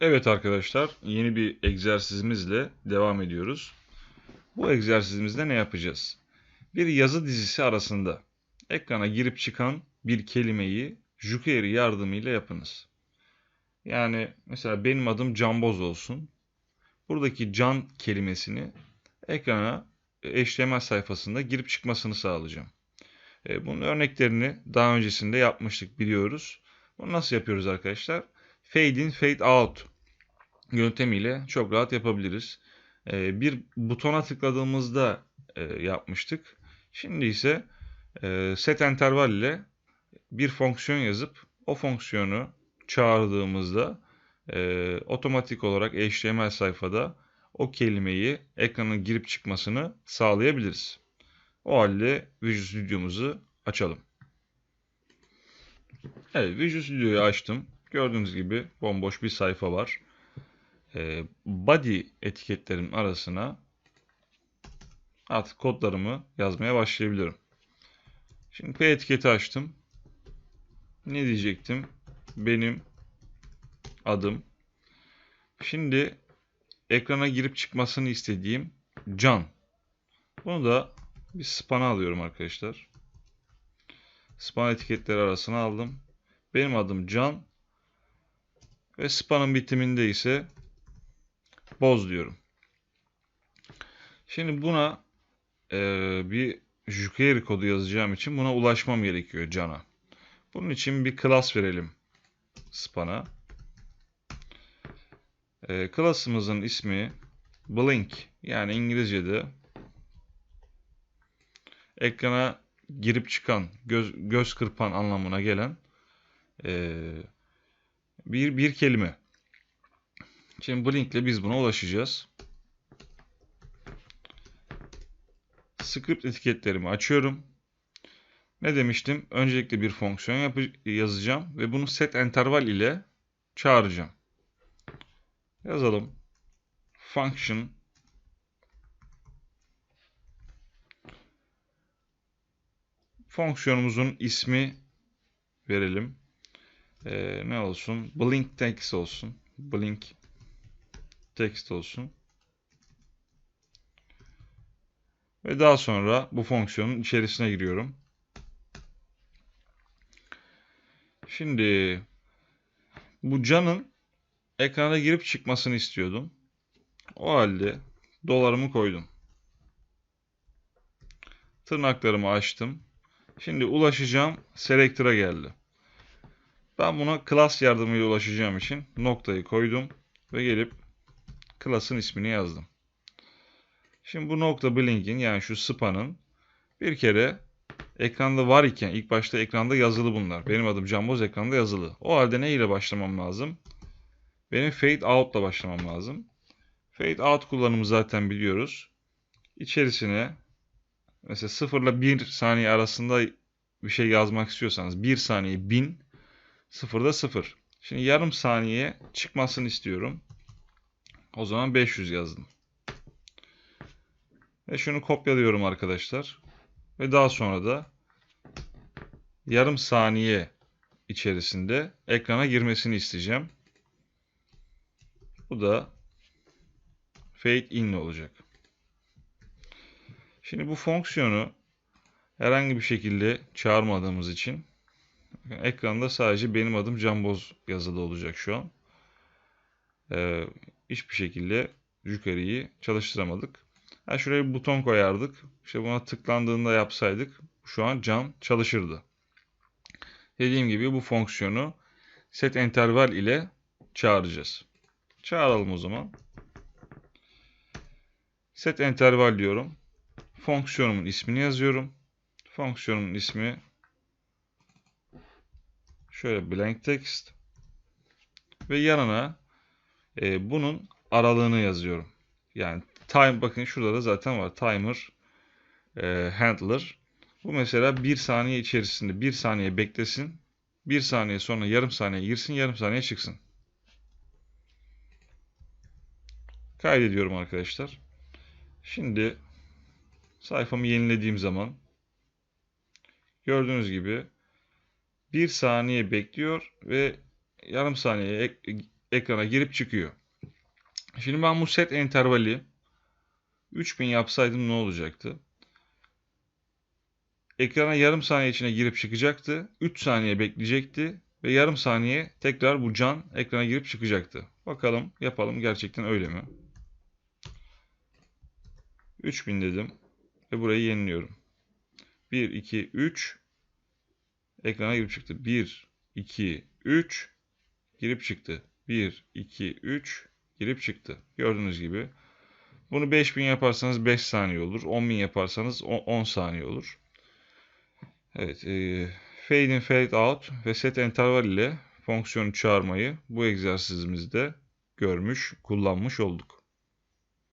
Evet arkadaşlar, yeni bir egzersizimizle devam ediyoruz. Bu egzersizimizde ne yapacağız? Bir yazı dizisi arasında ekrana girip çıkan bir kelimeyi Jukeri yardımıyla yapınız. Yani mesela benim adım Canboz olsun. Buradaki can kelimesini ekrana HTML sayfasında girip çıkmasını sağlayacağım. E, bunun örneklerini daha öncesinde yapmıştık biliyoruz. Bunu nasıl yapıyoruz arkadaşlar? Fade in, fade out yöntemiyle çok rahat yapabiliriz. E, bir butona tıkladığımızda e, yapmıştık. Şimdi ise set interval ile bir fonksiyon yazıp o fonksiyonu çağırdığımızda otomatik olarak HTML sayfada o kelimeyi ekranın girip çıkmasını sağlayabiliriz. O halde Visual Studio'muzu açalım. Evet, Visual Studio'yu açtım. Gördüğünüz gibi bomboş bir sayfa var. Ee, body etiketlerin arasına artık kodlarımı yazmaya başlayabilirim. Şimdi P etiketi açtım. Ne diyecektim? Benim adım. Şimdi ekrana girip çıkmasını istediğim can. Bunu da bir span'a alıyorum arkadaşlar. Span etiketleri arasına aldım. Benim adım Can. Ve span'ın bitiminde ise boz diyorum. Şimdi buna e, bir jQuery kodu yazacağım için buna ulaşmam gerekiyor Can'a. Bunun için bir class verelim span'a. E, class'ımızın ismi blink yani İngilizce'de ekrana girip çıkan, göz, göz kırpan anlamına gelen e, bir, bir kelime. Şimdi bu linkle biz buna ulaşacağız. Script etiketlerimi açıyorum. Ne demiştim? Öncelikle bir fonksiyon yazacağım ve bunu set interval ile çağıracağım. Yazalım. Function fonksiyonumuzun ismi verelim. Ee, ne olsun? Blink text olsun. Blink text olsun. Ve daha sonra bu fonksiyonun içerisine giriyorum. Şimdi bu canın ekrana girip çıkmasını istiyordum. O halde dolarımı koydum. Tırnaklarımı açtım. Şimdi ulaşacağım selector'a geldi. Ben buna class yardımıyla ulaşacağım için noktayı koydum ve gelip class'ın ismini yazdım. Şimdi bu nokta blink'in yani şu span'ın bir kere ekranda var iken ilk başta ekranda yazılı bunlar. Benim adım Camboz ekranda yazılı. O halde ne ile başlamam lazım? Benim fade out ile başlamam lazım. Fade out kullanımı zaten biliyoruz. İçerisine mesela 0 ile 1 saniye arasında bir şey yazmak istiyorsanız 1 saniye 1000 0'da 0. Şimdi yarım saniye çıkmasını istiyorum. O zaman 500 yazdım. Ve şunu kopyalıyorum arkadaşlar. Ve daha sonra da yarım saniye içerisinde ekrana girmesini isteyeceğim. Bu da fade in olacak. Şimdi bu fonksiyonu herhangi bir şekilde çağırmadığımız için ekranda sadece benim adım Camboz yazılı olacak şu an. Ee, hiçbir şekilde yukarıyı çalıştıramadık. Ha, şuraya bir buton koyardık. İşte buna tıklandığında yapsaydık şu an can çalışırdı. Dediğim gibi bu fonksiyonu set interval ile çağıracağız. Çağıralım o zaman. Set interval diyorum. Fonksiyonumun ismini yazıyorum. Fonksiyonumun ismi şöyle blank text ve yanına e, bunun aralığını yazıyorum. Yani time bakın şurada da zaten var. Timer e, handler. Bu mesela bir saniye içerisinde bir saniye beklesin. Bir saniye sonra yarım saniye girsin, yarım saniye çıksın. Kaydediyorum arkadaşlar. Şimdi sayfamı yenilediğim zaman gördüğünüz gibi bir saniye bekliyor ve yarım saniye ekrana girip çıkıyor. Şimdi ben bu set intervali 3000 yapsaydım ne olacaktı? Ekrana yarım saniye içine girip çıkacaktı. 3 saniye bekleyecekti. Ve yarım saniye tekrar bu can ekrana girip çıkacaktı. Bakalım yapalım gerçekten öyle mi? 3000 dedim. Ve burayı yeniliyorum. 1, 2, 3. Ekrana girip çıktı. 1, 2, 3. Girip çıktı. 1, 2, 3. Girip çıktı. Gördüğünüz gibi. Bunu 5000 yaparsanız 5 saniye olur. 10.000 yaparsanız 10 saniye olur. Evet. E, fade in fade out ve set interval ile fonksiyonu çağırmayı bu egzersizimizde görmüş, kullanmış olduk.